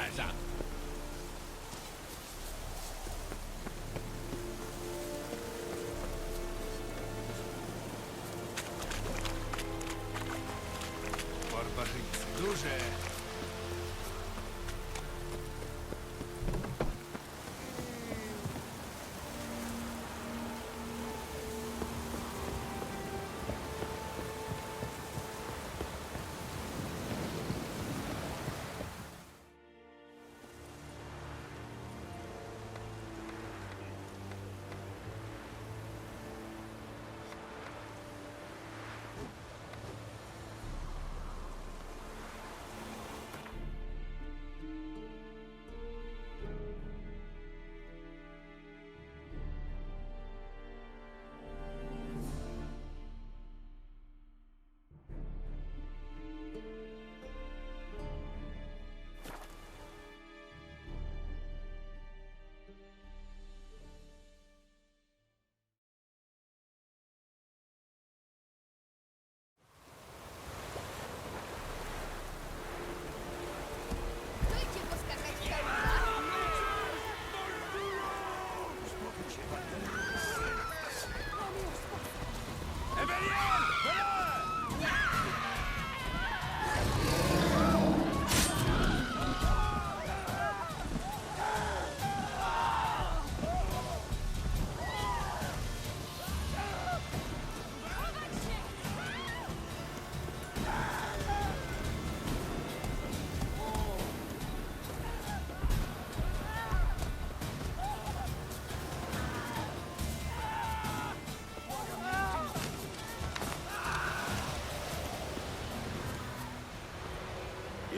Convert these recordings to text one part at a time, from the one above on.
guys out.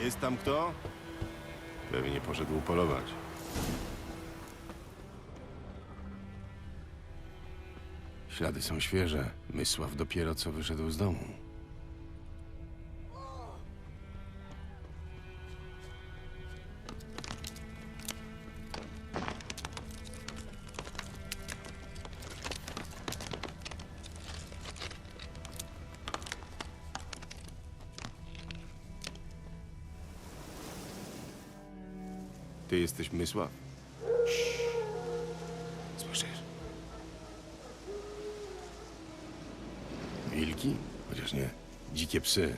Jest tam kto? Pewnie poszedł polować. Ślady są świeże. Mysław dopiero co wyszedł z domu. Ty jesteś Mysław? Słyszysz? Wilki? Chociaż nie. Dzikie psy.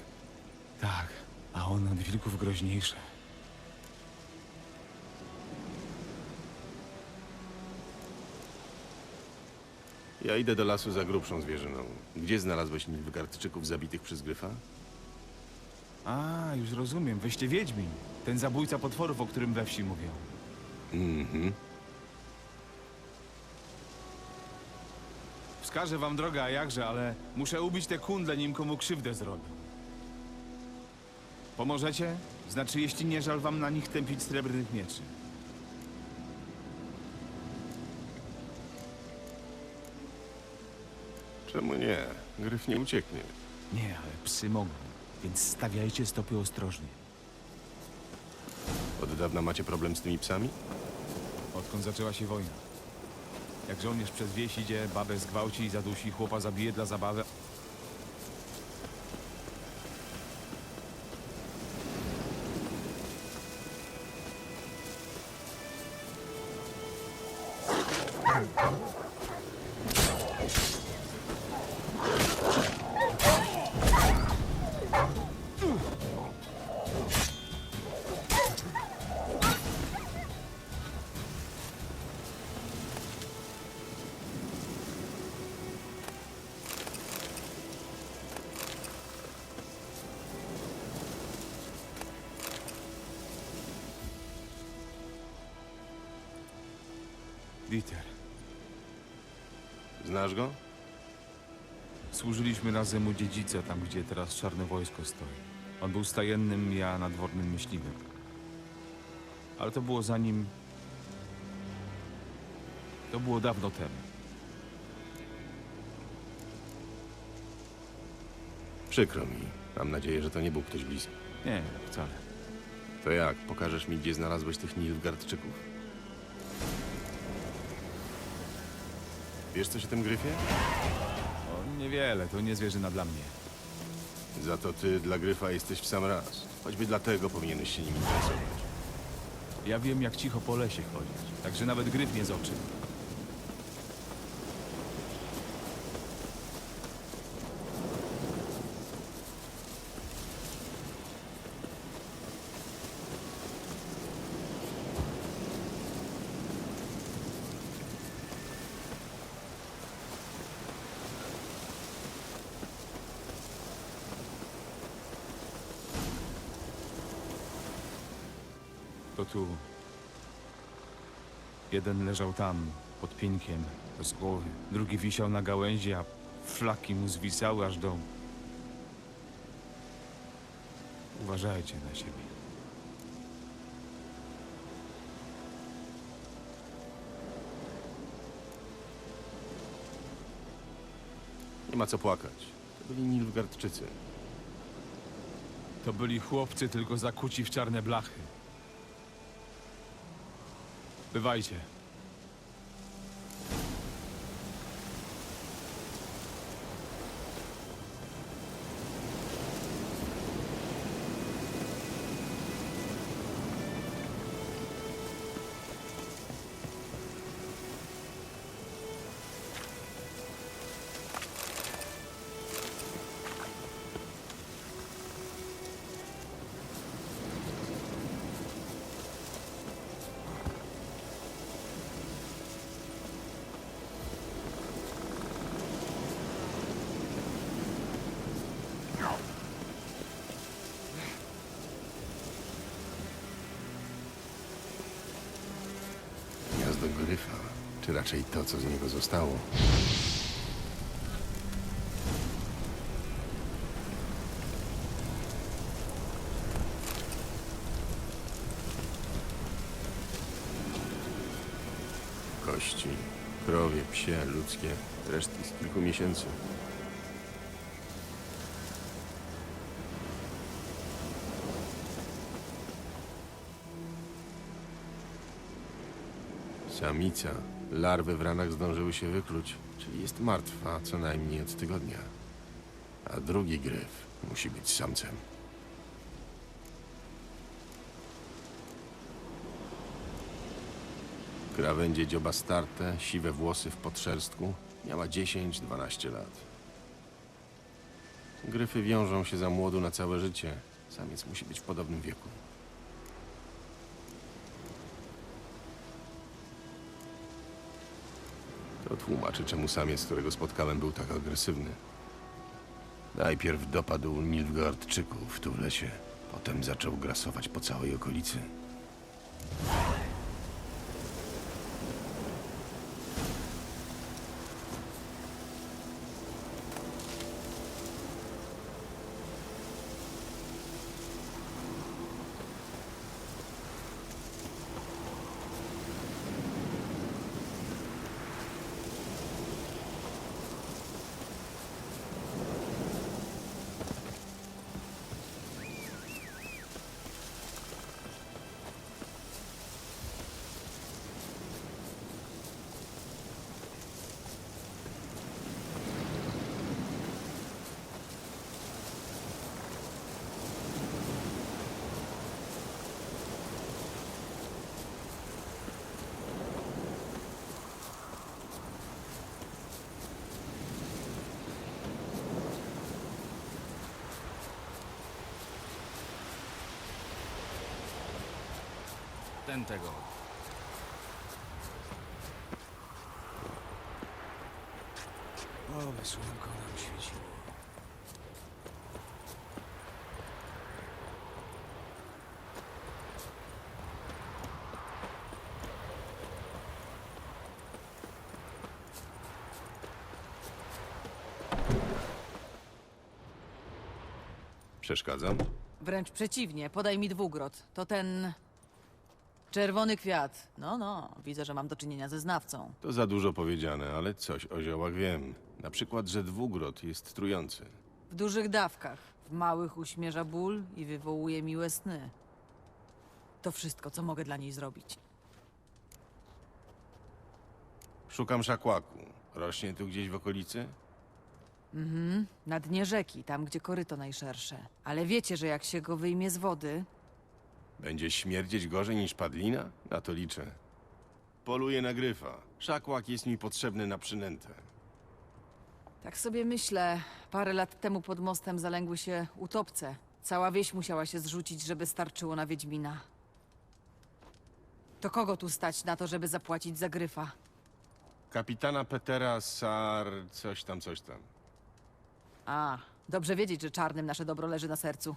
Tak, a on od wilków groźniejszy. Ja idę do lasu za grubszą zwierzyną. Gdzie znalazłeś Nilfgaardczyków zabitych przez Gryfa? A, już rozumiem, wyście Wiedźmin. Ten zabójca potworów, o którym we wsi mówią. Mhm. Wskażę wam drogę, a jakże, ale muszę ubić te kundle, nim komu krzywdę zrobię. Pomożecie? Znaczy, jeśli nie żal wam na nich tępić srebrnych mieczy. Czemu nie? Gryf nie ucieknie. Nie, ale psy mogą, więc stawiajcie stopy ostrożnie. Od dawna macie problem z tymi psami? Odkąd zaczęła się wojna. Jak żołnierz przez wieś idzie, babę zgwałci i zadusi, chłopa zabije dla zabawy. Dieter. Znasz go? Służyliśmy razem u dziedzica, tam gdzie teraz czarne wojsko stoi. On był stajennym, ja nadwornym myśliwym. Ale to było zanim... To było dawno temu. Przykro mi. Mam nadzieję, że to nie był ktoś bliski. Nie, wcale. To jak? Pokażesz mi, gdzie znalazłeś tych Nilfgaardczyków? Wiesz coś o tym gryfie? O, niewiele, to nie zwierzyna dla mnie. Za to ty dla gryfa jesteś w sam raz. Choćby dlatego powinieneś się nim interesować. Ja wiem, jak cicho po lesie chodzić, także nawet gryf nie z oczy. Tu. Jeden leżał tam, pod pinkiem, bez głowy. Drugi wisiał na gałęzi, a flaki mu zwisały aż do... Uważajcie na siebie. Nie ma co płakać. To byli Nilfgaardczycy. To byli chłopcy tylko zakuci w czarne blachy. Bywajcie. Gniazdo gryfa, czy raczej to, co z niego zostało. Kości, krowie, psie, ludzkie, resztki z kilku miesięcy. Samica. Larwy w ranach zdążyły się wykluć, czyli jest martwa co najmniej od tygodnia. A drugi gryf musi być samcem. Krawędzie dzioba starte, siwe włosy w podszerstku. Miała 10-12 lat. Gryfy wiążą się za młodu na całe życie. Samiec musi być w podobnym wieku. To tłumaczy, czemu samiec, którego spotkałem, był tak agresywny. Najpierw dopadł Nilfgaardczyków tu w lesie, potem zaczął grasować po całej okolicy. Ten tego. Oby słonko nam świeciło. Przeszkadzam? Wręcz przeciwnie, podaj mi dwugrot. To ten. Czerwony kwiat. No, no, widzę, że mam do czynienia ze znawcą. To za dużo powiedziane, ale coś o ziołach wiem. Na przykład, że dwugrot jest trujący. W dużych dawkach, w małych uśmierza ból i wywołuje miłe sny. To wszystko, co mogę dla niej zrobić. Szukam szakłaku. Rośnie tu gdzieś w okolicy? Na dnie rzeki, tam gdzie koryto najszersze. Ale wiecie, że jak się go wyjmie z wody, Będzie śmierdzieć gorzej niż padlina? Na to liczę. Poluję na gryfa. Szakłak jest mi potrzebny na przynętę. Tak sobie myślę, parę lat temu pod mostem zalęgły się utopce. Cała wieś musiała się zrzucić, żeby starczyło na Wiedźmina. To kogo tu stać na to, żeby zapłacić za gryfa? Kapitana Petera Sar... coś tam, coś tam. A, dobrze wiedzieć, że czarnym nasze dobro leży na sercu.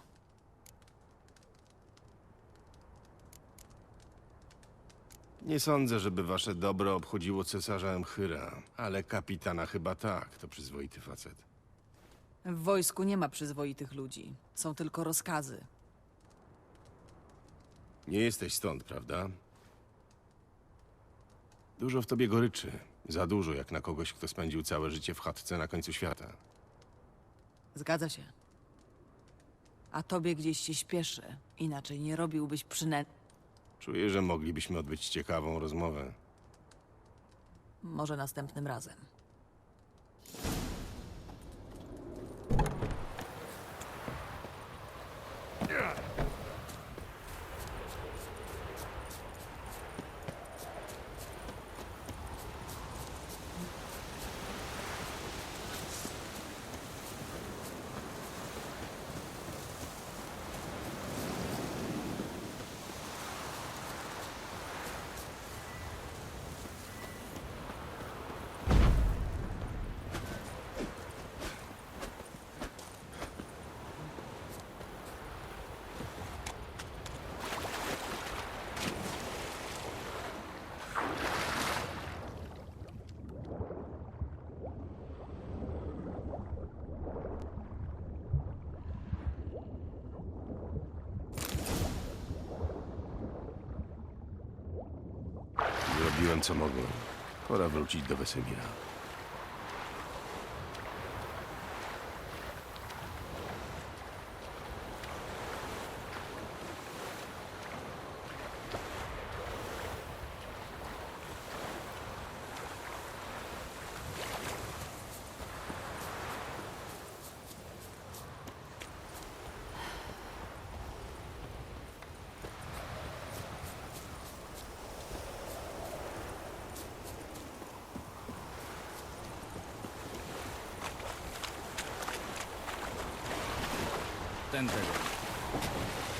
Nie sądzę, żeby wasze dobro obchodziło cesarza Emchyra, ale kapitana chyba tak, to przyzwoity facet. W wojsku nie ma przyzwoitych ludzi. Są tylko rozkazy. Nie jesteś stąd, prawda? Dużo w tobie goryczy. Za dużo, jak na kogoś, kto spędził całe życie w chatce na końcu świata. Zgadza się. A tobie gdzieś się śpieszy. Inaczej nie robiłbyś przynęt. Czuję, że moglibyśmy odbyć ciekawą rozmowę. Może następnym razem. Co mogłem. Pora wrócić do Wesemira. Ten tego. Tam